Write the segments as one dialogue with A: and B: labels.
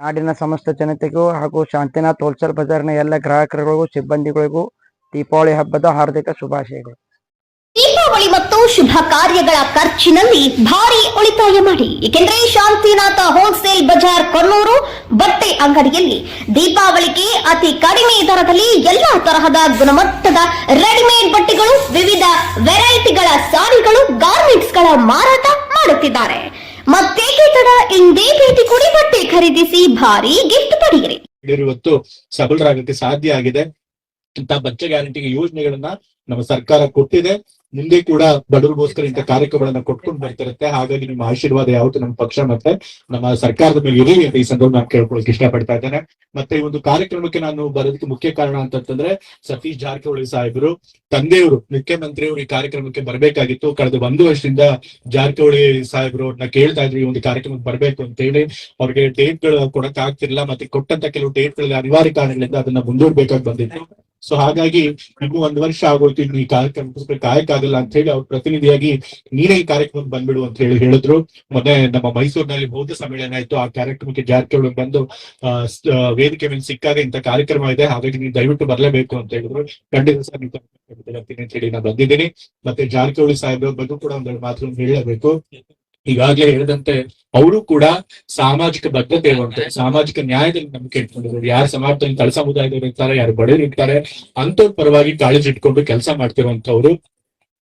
A: ನಾಡಿನ ಸಮಸ್ತ ಜನತೆಗೂ ಹಾಗೂ ಶಾಂತಿನಾಥ್ ಹೋಲ್ಸೇಲ್ ಬಜಾರ್ನ ಎಲ್ಲ ಗ್ರಾಹಕರಿಗೂ, ಸಿಬ್ಬಂದಿಗಳಿಗೂ ದೀಪಾವಳಿ ಹಬ್ಬದ ಹಾರ್ದಿಕ ಶುಭಾಶಯಗಳು.
B: ದೀಪಾವಳಿ ಮತ್ತು ಶುಭ ಕಾರ್ಯಗಳ ಖರ್ಚಿನಲ್ಲಿ ಭಾರಿ ಉಳಿತಾಯ ಮಾಡಿ. ಏಕೆಂದರೆ ಶಾಂತಿನಾಥ ಹೋಲ್ಸೇಲ್ ಬಜಾರ್ ಕೊನ್ನೂರು ಬಟ್ಟೆ ಅಂಗಡಿಯಲ್ಲಿ ದೀಪಾವಳಿಗೆ ಅತಿ ಕಡಿಮೆ ದರದಲ್ಲಿ ಎಲ್ಲಾ ತರಹದ ಗುಣಮಟ್ಟದ ರೆಡಿಮೇಡ್ ಬಟ್ಟೆಗಳು, ವಿವಿಧ ವೆರೈಟಿಗಳ ಸಾರಿಗಳು ಗಾರ್ಮೆಂಟ್ಸ್ಗಳ ಮಾರಾಟ ಮಾಡುತ್ತಿದ್ದಾರೆ. ಮತ್ತೇಕೆ ತಡ ಇಂದೇ ಭೇಟಿ ಕೊಡಿ ಬಟ್ಟೆ ಖರೀದಿಸಿ ಭಾರಿ ಗಿಫ್ಟ್ ಪಡೆಯಿರಿ.
C: ಇವತ್ತು ಸಬಲರಾಗಕ್ಕೆ ಸಾಧ್ಯ ಆಗಿದೆ. ಇಂತಹ ಬಚ್ಚ ಗ್ಯಾರಂಟಿ ಯೋಜನೆಗಳನ್ನ ನಮ್ಮ ಸರ್ಕಾರ ಕೊಟ್ಟಿದೆ. ಮುಂದೆ ಕೂಡ ಬಡವರಿಗೋಸ್ಕರ ಇಂಥ ಕಾರ್ಯಕ್ರಮಗಳನ್ನ ಕೊಟ್ಕೊಂಡು ಬರ್ತಿರುತ್ತೆ. ಹಾಗಾಗಿ ನಿಮ್ಮ ಆಶೀರ್ವಾದ ಯಾವತ್ತು ನಮ್ಮ ಪಕ್ಷ ಮತ್ತೆ ನಮ್ಮ ಸರ್ಕಾರದ ಮೇಲೆ ಇರಲಿ ಅಂತ ಈ ಸಂದರ್ಭ ನಾನು ಕೇಳ್ಕೊಳಕ್ ಇಷ್ಟಪಡ್ತಾ ಇದ್ದೇನೆ. ಮತ್ತೆ ಈ ಒಂದು ಕಾರ್ಯಕ್ರಮಕ್ಕೆ ನಾನು ಬರೋದಕ್ಕೆ ಮುಖ್ಯ ಕಾರಣ ಅಂತಂತಂದ್ರೆ ಸತೀಶ್ ಜಾರಕಿಹೊಳಿ ಸಾಹೇಬರು, ತಂದೆಯವರು, ಮುಖ್ಯಮಂತ್ರಿಯವರು ಈ ಕಾರ್ಯಕ್ರಮಕ್ಕೆ ಬರಬೇಕಾಗಿತ್ತು. ಕಳೆದ ಒಂದು ವರ್ಷದಿಂದ ಜಾರಕಿಹೊಳಿ ಸಾಹೇಬರು ಅವ್ರನ್ನ ಕೇಳ್ತಾ ಇದ್ರು, ಈ ಒಂದು ಕಾರ್ಯಕ್ರಮಕ್ಕೆ ಬರಬೇಕು ಅಂತ ಹೇಳಿ. ಅವ್ರಿಗೆ ಡೇಟ್ಗಳು ಕೊಡಕ್ ಆಗ್ತಿರ್ಲಿಲ್ಲ ಮತ್ತೆ ಕೊಟ್ಟಂತ ಕೆಲವು ಡೇಟ್ ಗಳಿಗೆ ಅನಿವಾರ್ಯ ಕಾರಣಗಳಿಂದ ಅದನ್ನ ಮುಂದೂಡ್ಬೇಕಾಗಿ ಬಂದಿತ್ತು. ಸೊ ಹಾಗಾಗಿ ನಿಮಗೂ ಒಂದು ವರ್ಷ ಆಗೋಯ್ತು, ಇನ್ನು ಈ ಕಾಯಕ ಆಗಲ್ಲ ಅಂತ ಹೇಳಿ ಅವ್ರ ಪ್ರತಿನಿಧಿಯಾಗಿ ನೀನೇ ಈ ಕಾರ್ಯಕ್ರಮಕ್ಕೆ ಬಂದ್ಬಿಡು ಅಂತ ಹೇಳಿ ಹೇಳಿದ್ರು. ಮೊನ್ನೆ ನಮ್ಮ ಮೈಸೂರಿನಲ್ಲಿ ಬೌದ್ಧ ಸಮ್ಮೇಳನ ಆಯ್ತು, ಆ ಕಾರ್ಯಕ್ರಮಕ್ಕೆ ಜಾರಕಿಹೊಳಿ ಬಂದು ವೇದಿಕೆ ಮೇಲೆ ಸಿಕ್ಕಾಗ ಇಂತ ಕಾರ್ಯಕ್ರಮ ಇದೆ, ಹಾಗಾಗಿ ನೀವು ದಯವಿಟ್ಟು ಬರಲೇಬೇಕು ಅಂತ ಹೇಳಿದ್ರು. ಖಂಡಿತ ಸರ್ ನೀವು ಅಂತ ಹೇಳಿ ನಾನು ಬಂದಿದ್ದೀನಿ. ಮತ್ತೆ ಜಾರಕಿಹೊಳಿ ಸಾಹೇಬ್ರ ಬಗ್ಗೆ ಕೂಡ ಒಂದೆರಡು ಮಾತುಗಳನ್ನು ಹೇಳಬೇಕು. ಈಗಾಗಲೇ ಹೇಳಿದಂತೆ ಅವರು ಕೂಡ ಸಾಮಾಜಿಕ ಬದ್ಧತೆ ಇರುವಂತೆ, ಸಾಮಾಜಿಕ ನ್ಯಾಯದಲ್ಲಿ ನಂಬಿಕೆ ಇಟ್ಕೊಂಡಿರೋರು ಯಾರು ಸಮಾಜದಲ್ಲಿ ತಳ ಸಮುದಾಯದವರು ಇರ್ತಾರೆ, ಯಾರು ಬಡವರು ಇರ್ತಾರೆ ಅಂತವ್ರ ಪರವಾಗಿ ಕಾಳಜಿ ಇಟ್ಕೊಂಡು ಕೆಲಸ ಮಾಡ್ತಿರುವಂತವ್ರು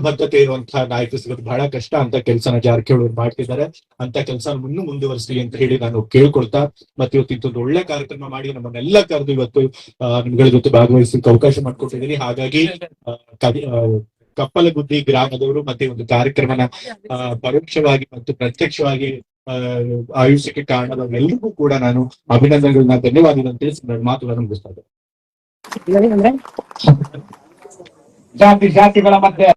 C: ತತ್ವಬದ್ಧತೆ ಇರುವಂತಹ ನಾಯಕರು ಸಿಗೋದು ಬಹಳ ಕಷ್ಟ ಅಂತ ಕೆಲಸನ ಜಾರಕಿಹೊಳಿ ಅವರು ಮಾಡ್ತಿದ್ದಾರೆ. ಅಂತ ಕೆಲಸ ಇನ್ನೂ ಮುಂದುವರಿಸಲಿ ಅಂತ ಹೇಳಿ ನಾನು ಕೇಳ್ಕೊಳ್ತಾ ಮತ್ತೆ ಇವತ್ತು ಇದೊಂದು ಒಳ್ಳೆ ಕಾರ್ಯಕ್ರಮ ಮಾಡಿ ನಮ್ಮನ್ನೆಲ್ಲ ಕರೆದು ಇವತ್ತು ನಿಮ್ಗಳ ಜೊತೆ ಭಾಗವಹಿಸಲಿಕ್ಕೆ ಅವಕಾಶ ಮಾಡಿಕೊಟ್ಟಿದ್ದೀನಿ. ಹಾಗಾಗಿ ಕಪ್ಪಲಗುದ್ದಿ ಗ್ರಾಮದವರು ಮತ್ತೆ ಒಂದು ಕಾರ್ಯಕ್ರಮನ ಪರೋಕ್ಷವಾಗಿ ಮತ್ತು ಪ್ರತ್ಯಕ್ಷವಾಗಿ ಆಯುಷ್ಯಕ್ಕೆ ಕಾರಣದವರು ಎಲ್ಲರಿಗೂ ಎಲ್ರಿಗೂ ಕೂಡ ನಾನು ಅಭಿನಂದನೆಗಳನ್ನ ಧನ್ಯವಾದಗಳನ್ನು ತಿಳಿಸಿ ನನ್ನ ಮಾತುಗಳನ್ನು ಮುಗಿಸ್ತಾ ಇದ್ದೇನೆ.
D: ಜಾತಿ ಜಾತಿಗಳ ಮಧ್ಯೆ.